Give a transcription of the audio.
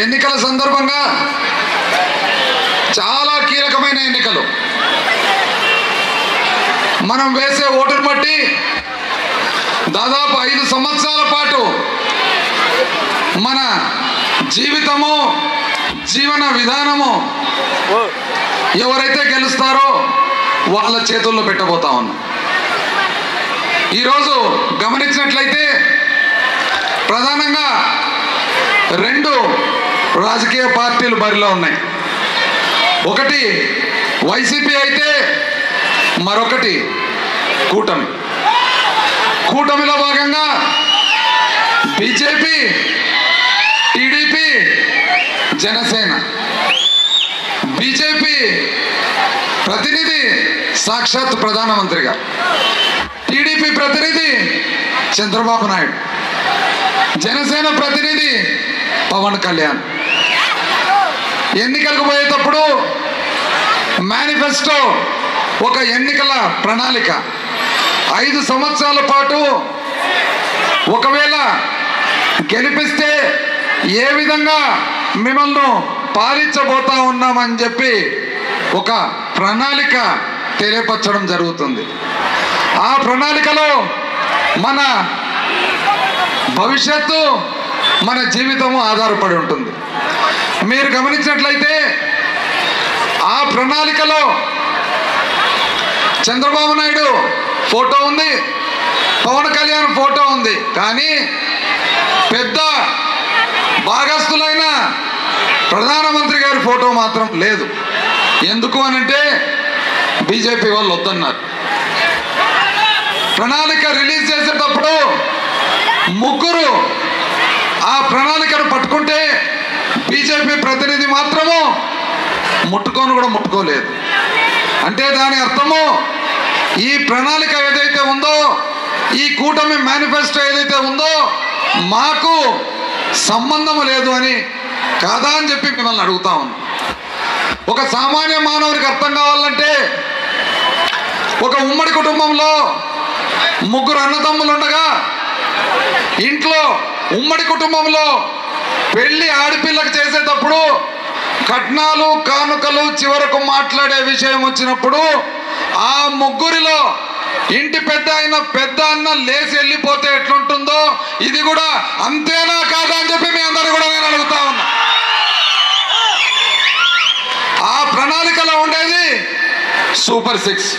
ఎన్నికల సందర్భంగా చాలా కీలకమైన ఎన్నికలు. మనం వేసే ఓటును బట్టి దాదాపు ఐదు సంవత్సరాల పాటు మన జీవితము జీవన విధానము ఎవరైతే గెలుస్తారో వాళ్ళ చేతుల్లో పెట్టబోతా ఉన్నాం. ఈరోజు గమనించినట్లయితే ప్రధానంగా రెండు రాజకీయ పార్టీలు బరిలో ఉన్నాయి. ఒకటి వైసీపీ అయితే మరొకటి కూటమి. కూటమిలో భాగంగా బీజేపీ టీడీపీ జనసేన. బీజేపీ ప్రతినిధి సాక్షాత్ ప్రధానమంత్రిగా. టీడీపీ ప్రతినిధి చంద్రబాబు నాయుడు. జనసేన ప్రతినిధి పవన్ కళ్యాణ్. ఎన్నికలకు పోయేటప్పుడు మేనిఫెస్టో ఒక ఎన్నికల ప్రణాళిక. ఐదు సంవత్సరాల పాటు ఒకవేళ గెలిపిస్తే ఏ విధంగా మిమ్మల్ని పాలించబోతా ఉన్నామని చెప్పి ఒక ప్రణాళిక తెలియపరచడం జరుగుతుంది. ఆ ప్రణాళికలో మన భవిష్యత్తు మన జీవితము ఆధారపడి ఉంటుంది. మీరు గమనించినట్లయితే ఆ ప్రణాళికలో చంద్రబాబు నాయుడు ఫోటో ఉంది పవన్ కళ్యాణ్ ఫోటో ఉంది. కానీ పెద్ద భాగస్థులైన ప్రధానమంత్రి గారి ఫోటో మాత్రం లేదు. ఎందుకు అనంటే బీజేపీ వాళ్ళు వద్దన్నారు. ప్రణాళిక రిలీజ్ చేసేటప్పుడు ముగ్గురు ఆ ప్రణాళికను పట్టుకుంటే బీజేపీ ప్రతినిధి మాత్రము ముట్టుకొని కూడా ముట్టుకోలేదు. అంటే దాని అర్థము ఈ ప్రణాళిక ఏదైతే ఉందో ఈ కూటమి మేనిఫెస్టో ఏదైతే ఉందో మాకు సంబంధం లేదు అని కాదా అని చెప్పి మిమ్మల్ని అడుగుతా ఉన్నాం. ఒక సామాన్య మానవుడికి అర్థం కావాలంటే ఒక ఉమ్మడి కుటుంబంలో ముగ్గురు అన్నదమ్ములు ఉండగా ఇంట్లో ఉమ్మడి కుటుంబంలో పెళ్ళి ఆడపిల్లకు కట్నాలు కానుకలు చివరకు మాట్లాడే విషయం వచ్చినప్పుడు ఆ ముగ్గురిలో ఇంటి పెద్ద అయిన పెద్ద అన్న లేచి వెళ్ళిపోతే ఎట్లుంటుందో ఇది కూడా అంతేనా కాదా అని చెప్పి మీ అందరు కూడా నేను అడుగుతా ఉన్నా. ఆ ప్రణాళికలో ఉండేది సూపర్ సిక్స్.